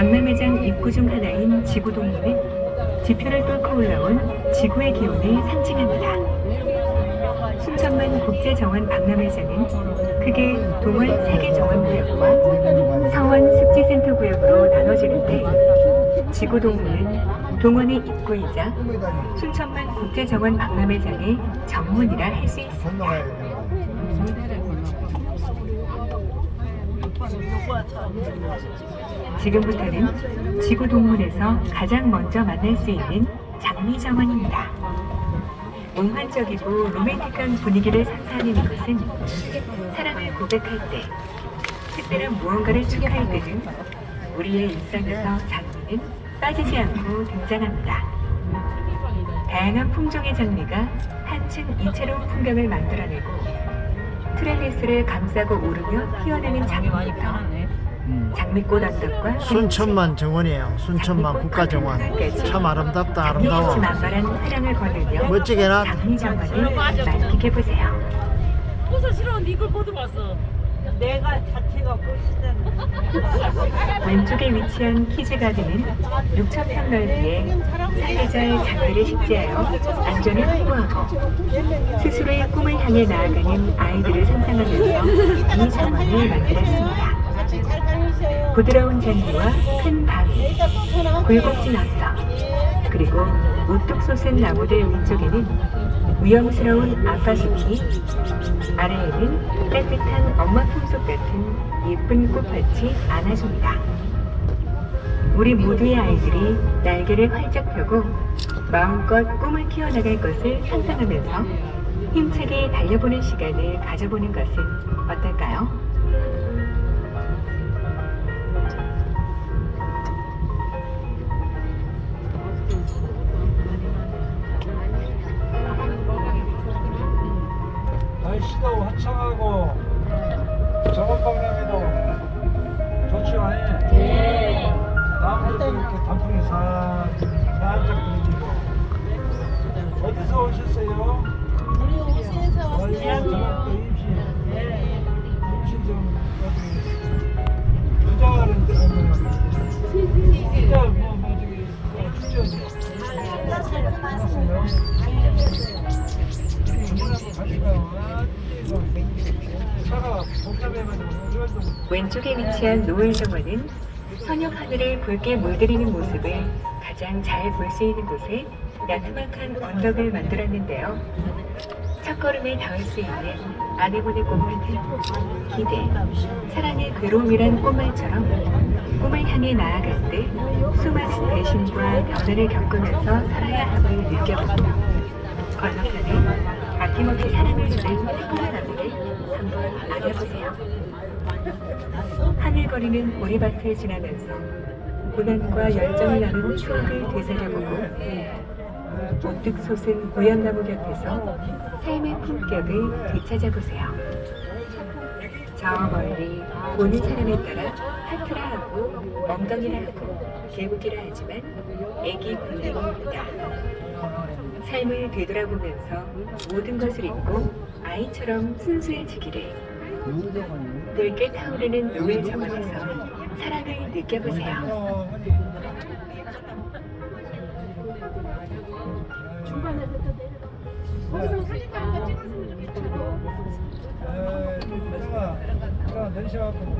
박람회장 입구 중 하나인 지구동문은 지표를 뚫고 올라온 지구의 기운을 상징합니다. 순천만 국제정원 박람회장은 크게 동원 세계정원구역과 서원 습지센터 구역으로 나눠지는데 지구동문은 동원의 입구이자 순천만 국제정원 박람회장의 정문이라 할 수 있습니다. 지금부터는 지구 동문에서 가장 먼저 만날 수 있는 장미 정원입니다. 몽환적이고 로맨틱한 분위기를 선사하는 이곳은 사랑을 고백할 때, 특별한 무언가를 축하할 때는 우리의 일상에서 장미는 빠지지 않고 등장합니다. 다양한 품종의 장미가 한층 이채로운 풍경을 만들어내고 트렐리스를 감싸고 오르며 피어나는 장미부터 장미꽃 언덕과 순천만 정원이에요. 순천만 국가 정원. 참 아름답다 아름다워. 만발한 화랑을 거들며 멋지게 나. 장미 정원을 만끽해 보세요. 꽃을 싫어하는데 이걸 못 들어봤어. 내가 자체가 꽃이잖아. 왼쪽에 위치한 키즈 가든은 6천평 넓이에 사계절 장미를 식재하여 안전을 확보하고 스스로의 꿈을 향해 나아가는 아이들을 상상하면서 이 정원을 만들었습니다. 부드러운 장미와 큰 바위. 굴곡진 언덕, 그리고 우뚝 솟은 나무들 위쪽에는 위험스러운 아파숲이, 아래에는 따뜻한 엄마 품속 같은 예쁜 꽃밭이 안아줍니다. 우리 모두의 아이들이 날개를 활짝 펴고 마음껏 꿈을 키워나갈 것을 상상하면서 힘차게 달려보는 시간을 가져보는 것은 어떨까요? 저번방랑에도 좋죠? 아니? 네. 나무들도 이렇게 단풍이 사, 살짝 그리고. 어디서 오셨어요? 우리 오시에서 어디 왔어요. 저번도 임신. 임신 좀 어디 부자를 때문에 부자 뭐뭐 저기 뭐 축제 끝났어요? 차가 복잡해가지고 왼쪽에 위치한 노을 정원은 선역 하늘을 붉게 물들이는 모습을 가장 잘 볼 수 있는 곳에 야트막한 언덕을 만들었는데요. 첫걸음에 닿을 수 있는 아내분의 꽃밭은 기대, 사랑의 괴로움이란 꽃말처럼 꿈을 향해 나아갈 때 수많은 배신과 변화를 겪으면서 살아야 함을 느껴보고 건너편에 아낌없이 사랑을 주는 특별한 나무를 한번 알아보세요. 하늘거리는 보리밭을 지나면서 고난과 열정을 나눈 추억을 되살려보고 우뚝 솟은 고연나무 곁에서 삶의 품격을 되찾아보세요. 저 멀리 보는 사람에 따라 하트라 하고 엉덩이라 하고 개구기라 하지만 애기 군대입니다. 삶을 되돌아보면서 모든 것을 잊고 아이처럼 순수해지기를 붉게 타오르는 노을 정원에서 사랑을 느껴보세요. 내가. 내리셔갖고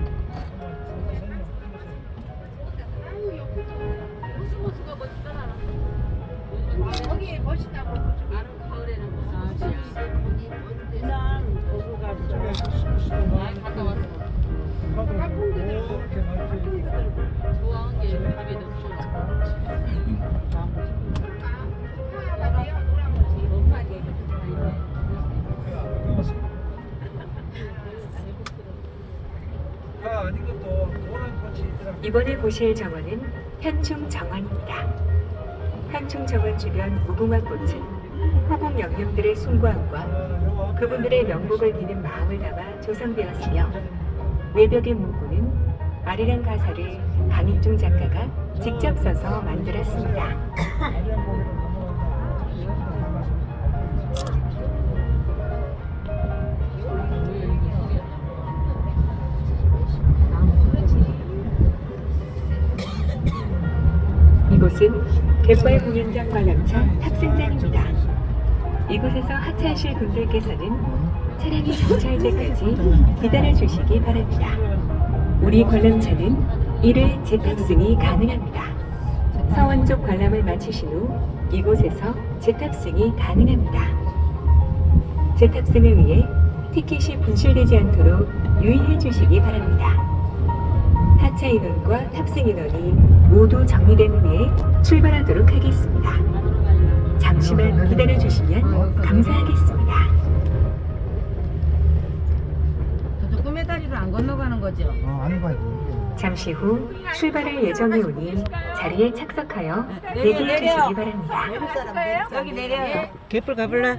이번에 보실 정원은 현충 정원입니다. 현충 정원 주변 무궁화 꽃은 호국 영령들의 숭고함과 그분들의 명복을 비는 마음을 담아 조성되었으며 외벽의 문구는 아리랑 가사를 강익중 작가가 직접 써서 만들었습니다. 이곳은 갯벌 공연장 관람차 탑승장입니다. 이곳에서 하차하실 분들께서는 차량이 정차할 때까지 기다려 주시기 바랍니다. 우리 관람차는 1회 재탑승이 가능합니다. 서원 쪽 관람을 마치신 후 이곳에서 재탑승이 가능합니다. 재탑승을 위해 티켓이 분실되지 않도록 유의해 주시기 바랍니다. 하차 인원과 탑승 인원이 모두 정리된 후에 출발하도록 하겠습니다. 잠시만 기다려 주시면 감사하겠습니다. 저쪽 꾸메 다리로 안 건너가는 거죠? 어, 아니 봐야지. 잠시 후 출발할 예정이 오니 자리에 착석하여 내려, 대기해 내려. 주시기 바랍니다. 여기 내려요. 개뿔 가볼래?